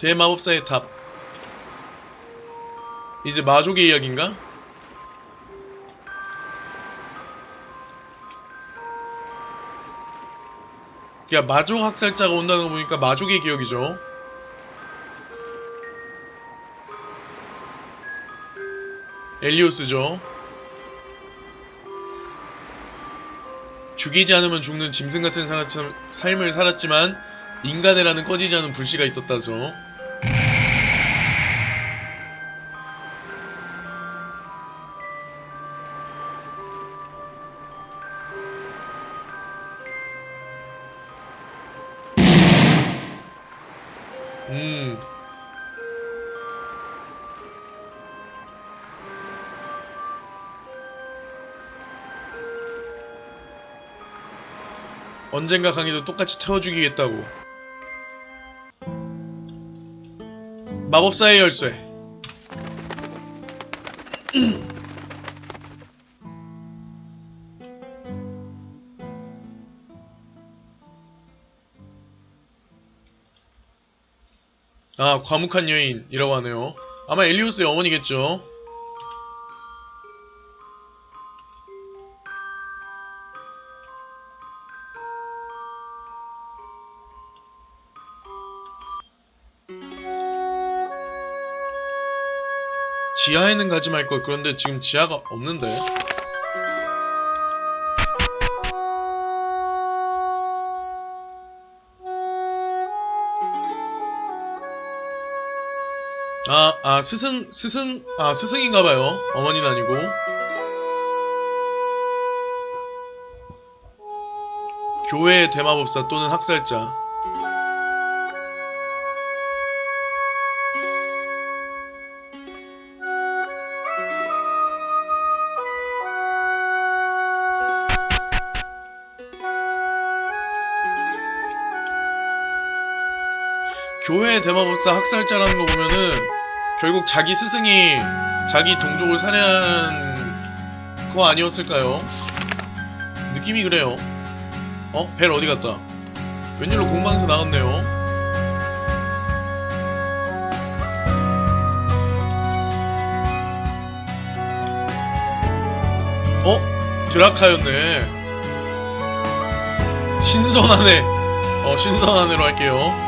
대마법사의 탑. 이제 마족의 이야기인가? 야 마족 학살자가 온다는 거 보니까 마족의 기억이죠. 엘리오스죠. 죽이지 않으면 죽는 짐승 같은 사- 삶을 살았지만 인간이라는 꺼지지 않은 불씨가 있었다죠. 음. 언젠가 강의도 똑같이 태워 죽이겠다고. 마법사의 열쇠. 아, 과묵한 여인이라고 하네요. 아마 엘리오스의 어머니겠죠. 지하에는 가지 말 걸. 그런데 지금 지하가 없는데. 아, 아, 스승, 스승, 아, 스승인가봐요. 어머니는 아니고. 교회의 대마법사 또는 학살자. 교회의 대마법사 학살자라는 거 보면은 결국 자기 스승이 자기 동족을 살해한 거 아니었을까요? 느낌이 그래요. 어? 벨 어디 갔다? 웬일로 공방에서 나갔네요. 어? 드라카였네. 신선하네. 어, 신선하네로 할게요.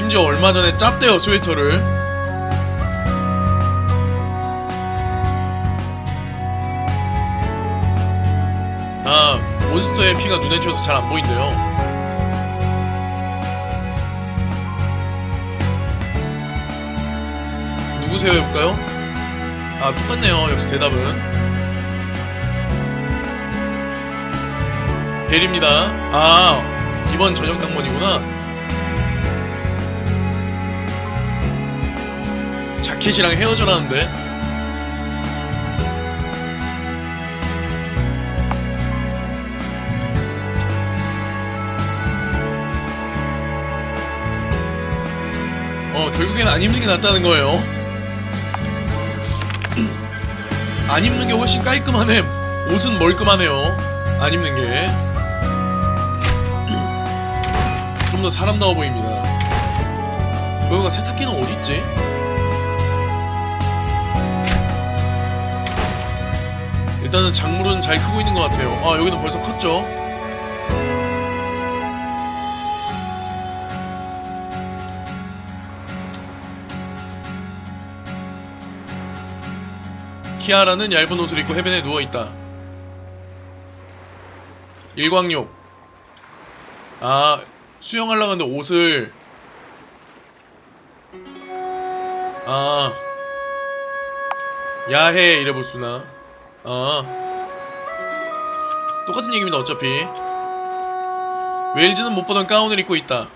심지어 얼마 전에 짭대요 스웨터를. 아 몬스터의 피가 눈에 튀어서 잘 안 보인대요. 누구세요 해볼까요? 아 똑같네요 역시 대답은. 벨입니다. 아 이번 저녁 당번이구나 자켓이랑 헤어져라는데? 어 결국엔 안 입는 게 낫다는 거예요. 안 입는 게 훨씬 깔끔하네. 옷은 멀끔하네요. 안 입는 게. 좀 더 사람다워 보입니다. 여기가 세탁기는 어디 있지? 일단은 작물은 잘 크고 있는 것 같아요. 아, 여기는 벌써 컸죠? 키아라는 얇은 옷을 입고 해변에 누워있다. 일광욕. 아, 수영하려고 하는데 옷을. 아. 야해, 이래 볼수나. 아 똑같은 얘기입니다 어차피. 웨일즈는 못 보던 가운을 입고 있다.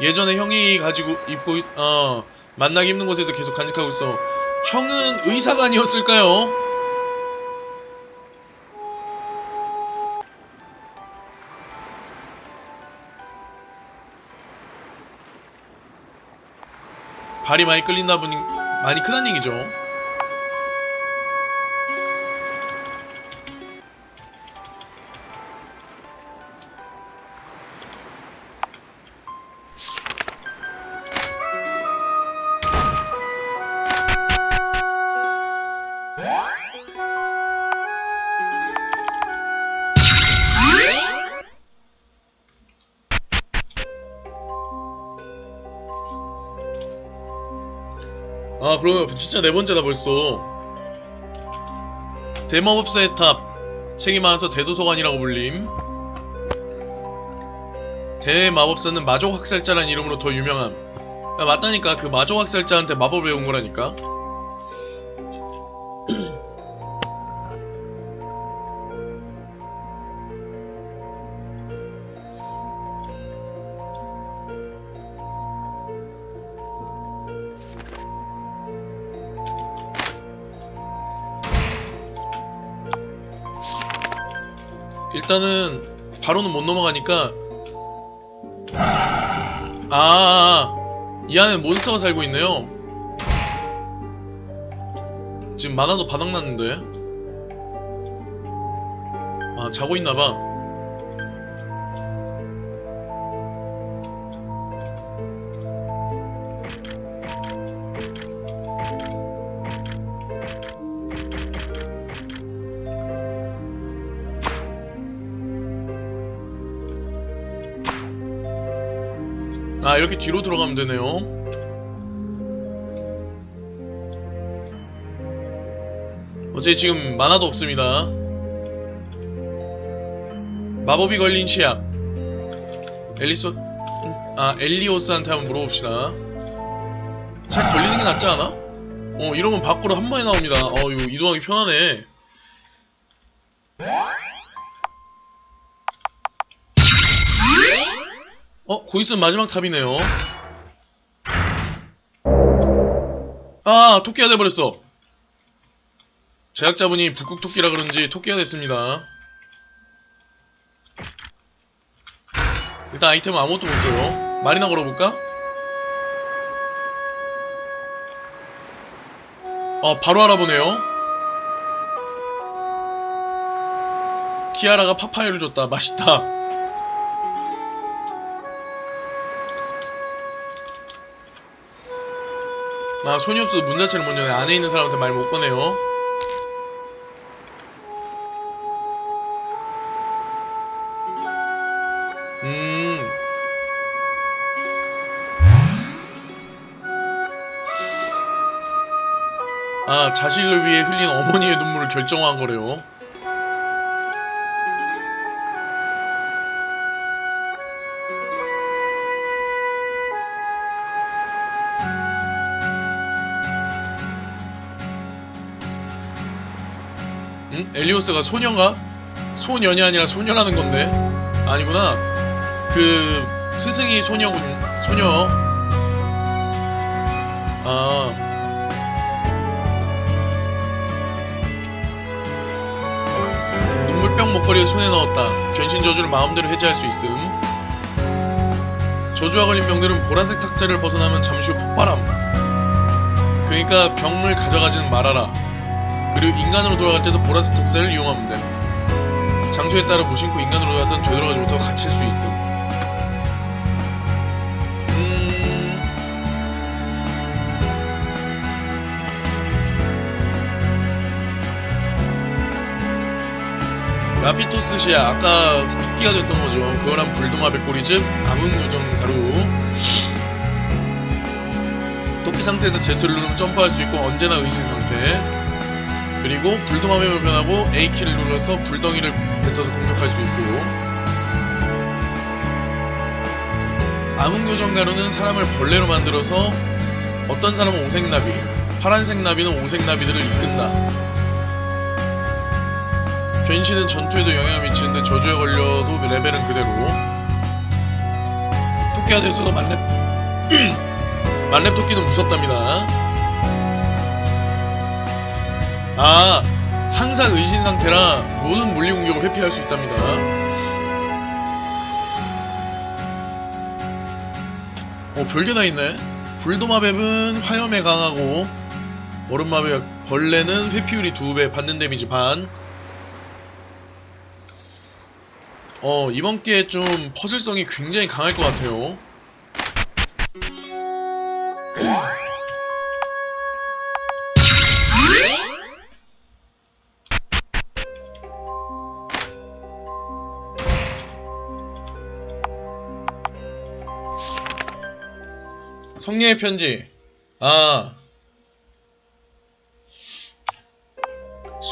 예전에 형이 가지고 입고 있- 어 만나기 힘든 곳에서 계속 간직하고 있어. 형은 의사가 아니었을까요? 발이 많이 끌린다 보니 많이 크다는 얘기죠. 아 그럼 진짜 네 번째다 벌써. 대마법사의 탑. 책이 많아서 대도서관이라고 불림. 대마법사는 마족 학살자란 이름으로 더 유명함. 야, 맞다니까. 그 마족 학살자한테 마법 배운 거라니까 일단은 바로는 못 넘어가니까 아, 이 안에 몬스터가 살고 있네요. 지금 만화도 바닥났는데. 아, 자고 있나봐. 아, 이렇게 뒤로 들어가면 되네요. 어제 지금 만화도 없습니다. 마법이 걸린 치약. 엘리소, 아, 엘리오스한테 한번 물어봅시다. 잘 걸리는 게 낫지 않아? 어, 이러면 밖으로 한 번에 나옵니다. 어, 이거 이동하기 편하네. 어, 곧 있으면 마지막 탑이네요. 아, 토끼가 돼버렸어. 제작자분이 북극 토끼라 그런지 토끼가 됐습니다. 일단 아이템은 아무것도 못 써요. 말이나 걸어볼까? 어, 바로 알아보네요. 키아라가 파파이를 줬다. 맛있다. 아, 손이 없어서 문 자체를 못 여네. 안에 있는 사람한테 말 못 꺼내요. 음. 아, 자식을 위해 흘린 어머니의 눈물을 결정한 거래요. 응? 엘리오스가 소녀인가? 소년이 아니라 소녀라는 건데? 아니구나. 그 스승이 소녀군 소녀. 아. 눈물병 목걸이를 손에 넣었다. 변신 저주를 마음대로 해제할 수 있음. 저주가 걸린 병들은 보라색 탁자를 벗어나면 잠시 후 폭발함. 그러니까 병을 가져가지는 말아라 그리고 인간으로 돌아갈 때도 보라색 턱살을 이용하면 돼. 장소에 따라 무심코 인간으로 돌아갔던 되돌아가지 못하고 갇힐 수 있음. 음... 라피토스 시야 아까 토끼가 됐던 거죠. 그거랑 불도마 백골이즉 암흑 요정 가루. 토끼 상태에서 Z를 누르면 점프할 수 있고 언제나 의심 상태. 그리고 불도마뱀을 변하고 A키를 눌러서 불덩이를 뱉어서 공격할 수 있고 암흑요정 가루는 사람을 벌레로 만들어서 어떤 사람은 오색나비, 파란색 나비는 오색나비들을 이끈다. 변신은 전투에도 영향을 미치는데 저주에 걸려도 레벨은 그대로 토끼가 됐어도 만렙 만렙 토끼는 무섭답니다. 아, 항상 의신 상태라 모든 물리 공격을 회피할 수 있답니다. 어, 별게 다 있네. 불도마뱀은 화염에 강하고, 얼음마뱀, 벌레는 회피율이 2배, 받는 데미지 반. 어, 이번 기회에 좀 퍼즐성이 굉장히 강할 것 같아요. 승리의 편지. 아.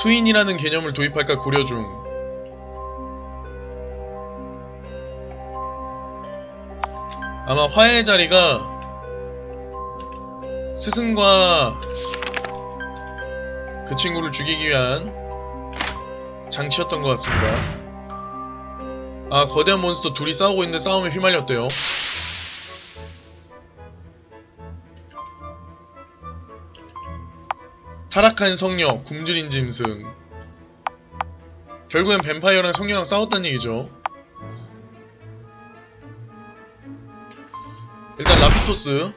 수인이라는 개념을 도입할까 고려 중. 아마 화해의 자리가 스승과 그 친구를 죽이기 위한 장치였던 것 같습니다. 아, 거대한 몬스터 둘이 싸우고 있는데 싸움에 휘말렸대요. 타락한 성녀, 굶주린 짐승. 결국엔 뱀파이어랑 성녀랑 싸웠다는 얘기죠. 일단 라피토스.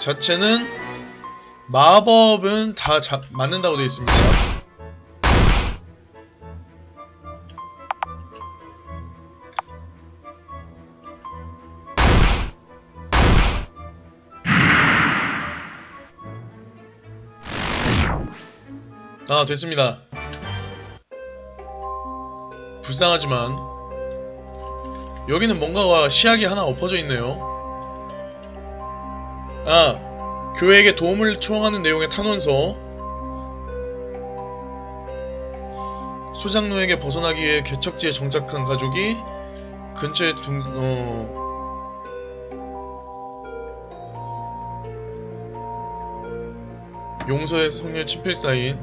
자체는 마법은 다 자- 맞는다고 되어 있습니다. 아, 됐습니다. 불쌍하지만 여기는 뭔가가 시약이 하나 엎어져 있네요. 아, 교회에게 도움을 초청하는 내용의 탄원서. 소장로에게 벗어나기 위해 개척지에 정착한 가족이 근처에 둔, 어, 용서의 성녀 친필 사인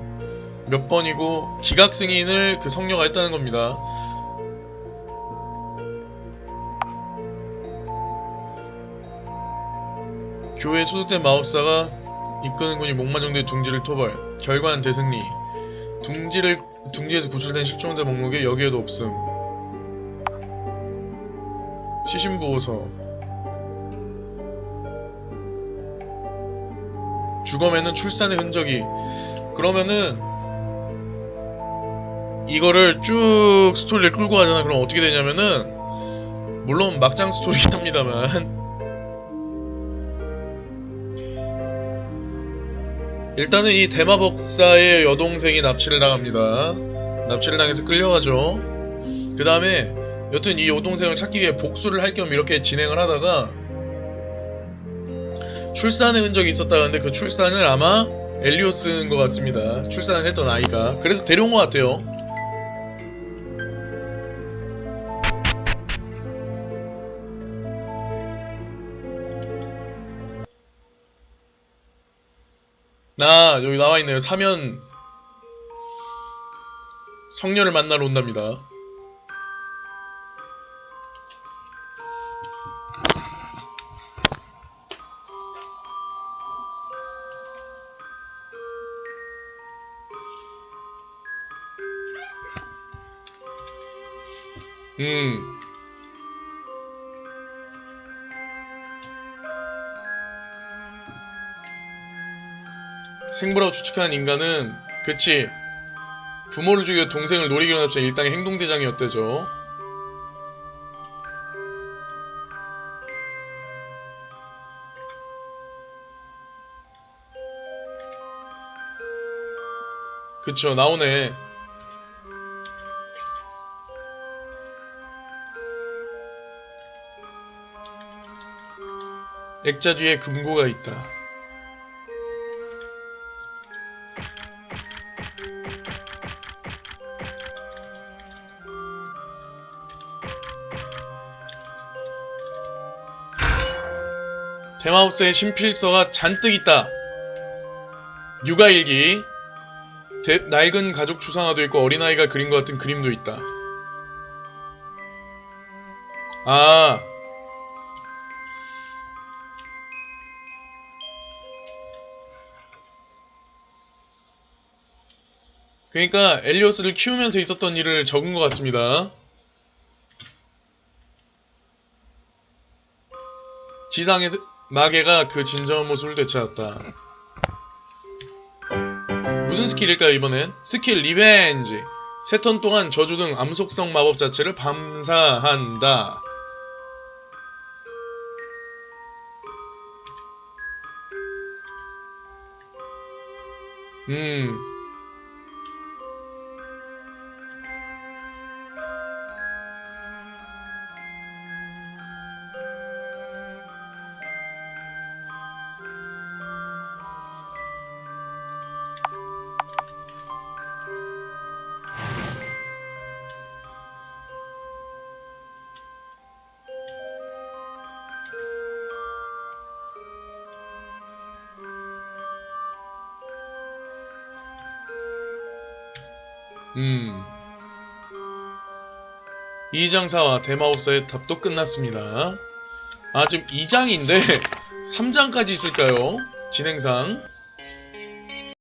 몇 번이고 기각 승인을 그 성녀가 했다는 겁니다. 교회에 소속된 마법사가 이끄는 군이 목마정대 둥지를 토벌 결과는 대승리. 둥지를 둥지에서 구출된 실종자 목록에 여기에도 없음. 시신보호서 주검에는 출산의 흔적이 그러면은 이거를 쭉 스토리를 끌고 가잖아 그럼 어떻게 되냐면은 물론 막장 스토리긴 합니다만 일단은 이 대마 법사의 여동생이 납치를 당합니다. 납치를 당해서 끌려가죠. 그 다음에 여튼 이 여동생을 찾기 위해 복수를 할 겸 이렇게 진행을 하다가 출산의 흔적이 있었다는데 그 출산을 아마 엘리오스인 것 같습니다. 출산을 했던 아이가. 그래서 데려온 것 같아요. 나 여기 나와 있네요. 사면 성녀를 만나러 온답니다. 음. 생부라고 추측하는 인간은 그치 부모를 죽여 동생을 노리기로 납치한 일당의 행동대장이었대죠. 그쵸 나오네. 액자 뒤에 금고가 있다. 대마법사의 신필서가 잔뜩 있다. 육아일기. 대- 낡은 가족 추상화도 있고 어린아이가 그린 것 같은 그림도 있다. 아. 그러니까 엘리오스를 키우면서 있었던 일을 적은 것 같습니다. 지상의 스- 마계가 그 진정한 모습을 되찾았다. 무슨 스킬일까요, 이번엔? 스킬 리벤지. 세 턴 동안 저주 등 암속성 마법 자체를 밤사한다. 음. 음. 이 장사와 대마법사의 답도 끝났습니다. 아, 지금 2장인데 3장까지 있을까요? 진행상.